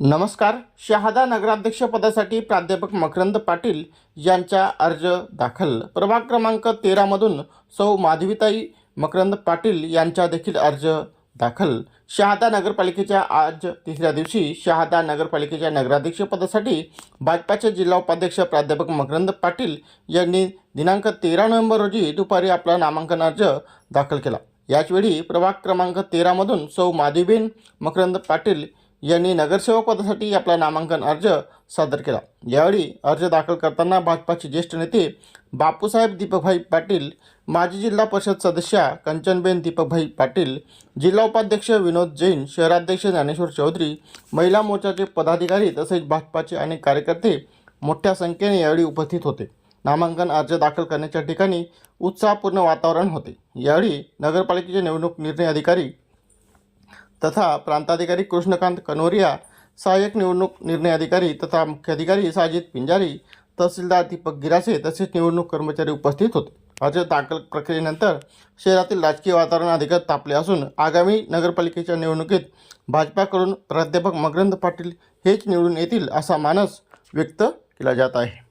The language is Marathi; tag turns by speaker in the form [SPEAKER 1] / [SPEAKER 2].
[SPEAKER 1] नमस्कार. शहादा नगराध्यक्षपदासाठी प्राध्यापक मकरंद पाटील यांचा अर्ज दाखल. प्रभाग क्रमांक तेरामधून सौ माधवीताई मकरंद पाटील यांचा देखील अर्ज दाखल. शहादा नगरपालिकेच्या आज तिसऱ्या दिवशी शहादा नगरपालिकेच्या नगराध्यक्षपदासाठी भाजपाचे जिल्हा उपाध्यक्ष प्राध्यापक मकरंद पाटील यांनी दिनांक तेरा नोव्हेंबर रोजी दुपारी आपला नामांकन अर्ज दाखल केला. याचवेळी प्रभाग क्रमांक तेरामधून सौ माधवीबेन मकरंद पाटील यांनी नगरसेवक पदासाठी आपला नामांकन अर्ज सादर केला. यावेळी अर्ज दाखल करताना भाजपाचे ज्येष्ठ नेते बापूसाहेब दीपकभाई पाटील माजी जिल्हा परिषद सदस्या कंचनबेन दीपकभाई पाटील जिल्हा उपाध्यक्ष विनोद जैन शहराध्यक्ष ज्ञानेश्वर चौधरी महिला मोर्चाचे पदाधिकारी तसेच भाजपाचे अनेक कार्यकर्ते मोठ्या संख्येने यावेळी उपस्थित होते. नामांकन अर्ज दाखल करण्याच्या ठिकाणी उत्साहपूर्ण वातावरण होते. यावेळी नगरपालिकेचे निवडणूक निर्णय अधिकारी तथा प्रांताधिकारी कृष्णकांत कनोरिया सहाय्यक निवडणूक निर्णय अधिकारी तथा मुख्याधिकारी साजिद पिंजारी तहसीलदार दीपक गिरासे तसेच निवडणूक कर्मचारी उपस्थित होते. अर्ज दाखल प्रक्रियेनंतर शहरातील राजकीय वातावरण अधिकच तापले असून आगामी नगरपालिकेच्या निवडणुकीत भाजपाकडून प्राध्यापक मकरंद पाटील हेच निवडून येतील असा मानस व्यक्त केला जात आहे.